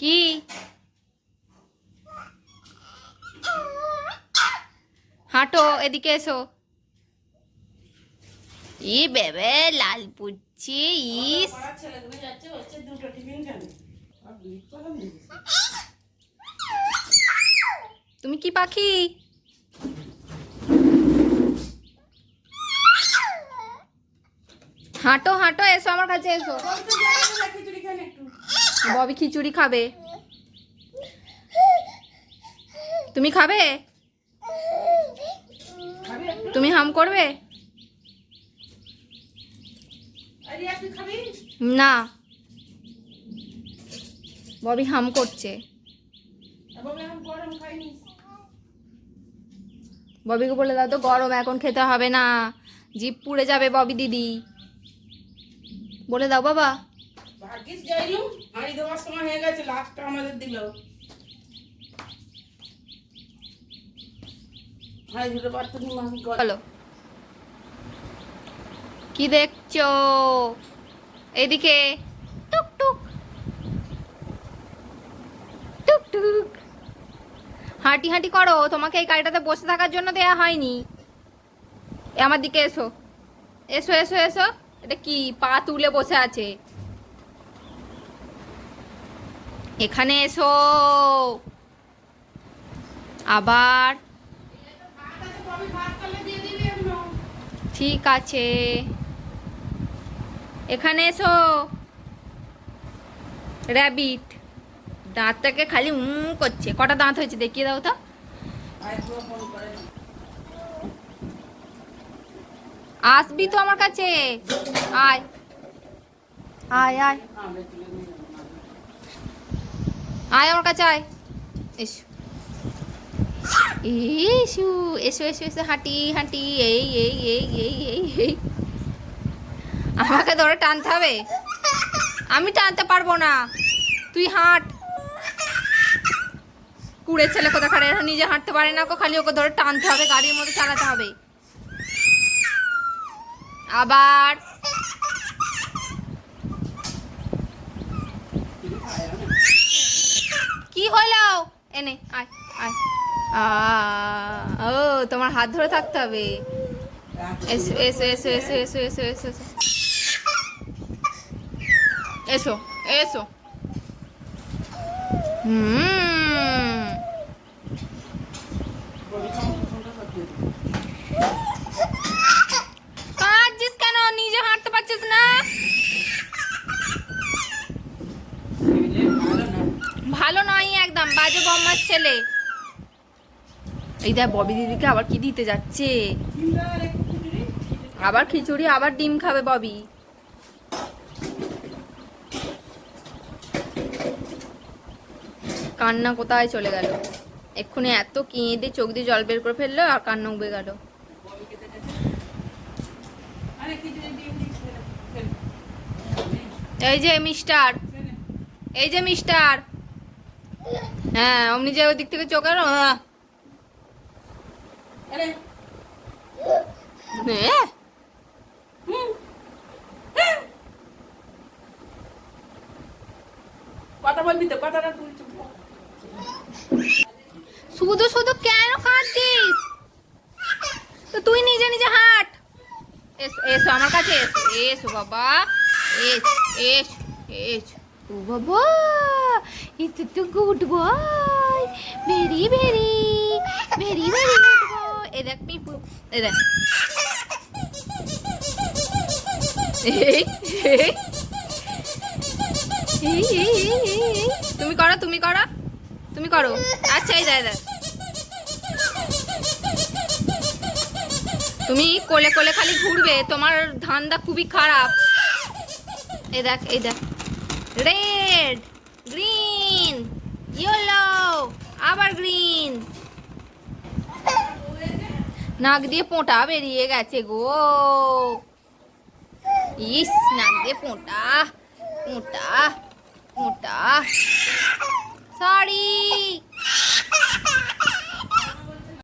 কি? হাঁটো, এদিকে এসো। ই বেবে, লাল পুচ্ছি, ইস। তুমি কি পাখি? হাঁটো হাঁটো, এসো আমার কাছে, এসো। ববি খিচুড়ি খাবে। তুমি খাবে? তুমি হাম করবে? না। ববি হাম করছে। ববিকে বলে দাও তো, গরম এখন খেতে হবে না। জিপ পুড়ে যাবে ববি দিদি। বলে দাও বাবা। ভাগ্যিস যাইনি হাঁড়ি দেওয়ার সময় হয়ে গেছে লাস্টটা আমাদের দিল। কি দেখছ? এদিকে টুক টুক। টুক টুক। হাঁটি হাঁটি করো, তোমাকে এই গাড়িটাতে বসে থাকার জন্য দেয়া হয়নি। আমার দিকে এসো। এসো এসো এসো। এটা কি পা তুলে বসে আছে? এখানে এসো। আবার। ঠিক আছে। এখানে এসো। র্যাবিট দাঁতটাকে খালি উম করছে। কটা দাঁত হয়েছে দেখিয়ে দাও তো। আসবি তো আমার কাছে। আয়। আয় আয় আমরা তুলে নিয়ে যাব না। আয় আমার কাছে আয়। এসো। এসো এসো এসো এসো, হাঁটি হাঁটি, এই এই এই এই এই এই। আমাকে ধরে টানতে হবে? আমি টানতে পারব না। তুই হাঁট। কুড়ে ছেলে কোথা খারে নিজে হাঁটতে পারে না খালি ওকে ধরে টানতে হবে, গাড়ির মধ্যে চালাতে হবে। আবার কি হলো এনে, আয় আয়। ও, তোমার হাত ধরে থাকতে হবে। এসো এসো এসো এসো এসো এসো এসো এসো। এসো এসো। হুম কাঁদছিস কেন নিজে হাঁটতে পারছিস না ভালো নয় একদম বাজে বম্মার ছেলে। এই দেখ, ববি দিদিকে আবার কি দিতে যাচ্ছে? আবার খিচুড়ি, আবার ডিম খাবে ববি। কান্না কোথায় চলে গেল? এক্ষুনি এত কেঁদে চোখ দিয়ে জল বের করে ফেলল আর কান্না উবে গেল। এই যে মিস্টার, এই যে মিস্টার। হ্যাঁ অমনি যে ওই দিক থেকে কথা বলবি তো কথাটা তুই শুধু শুধু কেন কাঁদছিস? তো তুই নিজে নিজে হাঁট। এসো এসো আমার কাছে এসো এসো বাবা। এসো এসো এসো। ও বাবা ইটস তো good boy very very very very good boy এ দেখ পিপু এ দেখ। তুমি করো তুমি করো। তুমি করো। আচ্ছা এই দেখ তুমি কোলে কোলে খালি ঘুরবে। তোমার ধান্দা খুবই খারাপ। এ দেখ, এই দেখ। রেড গ্রিন ইয়েলো আবার গ্রিন নাক দিয়ে পোঁটা বেরিয়ে গেছে গো। ইস, নাক দিয়ে পোঁটা পোঁটা পোঁটা সরি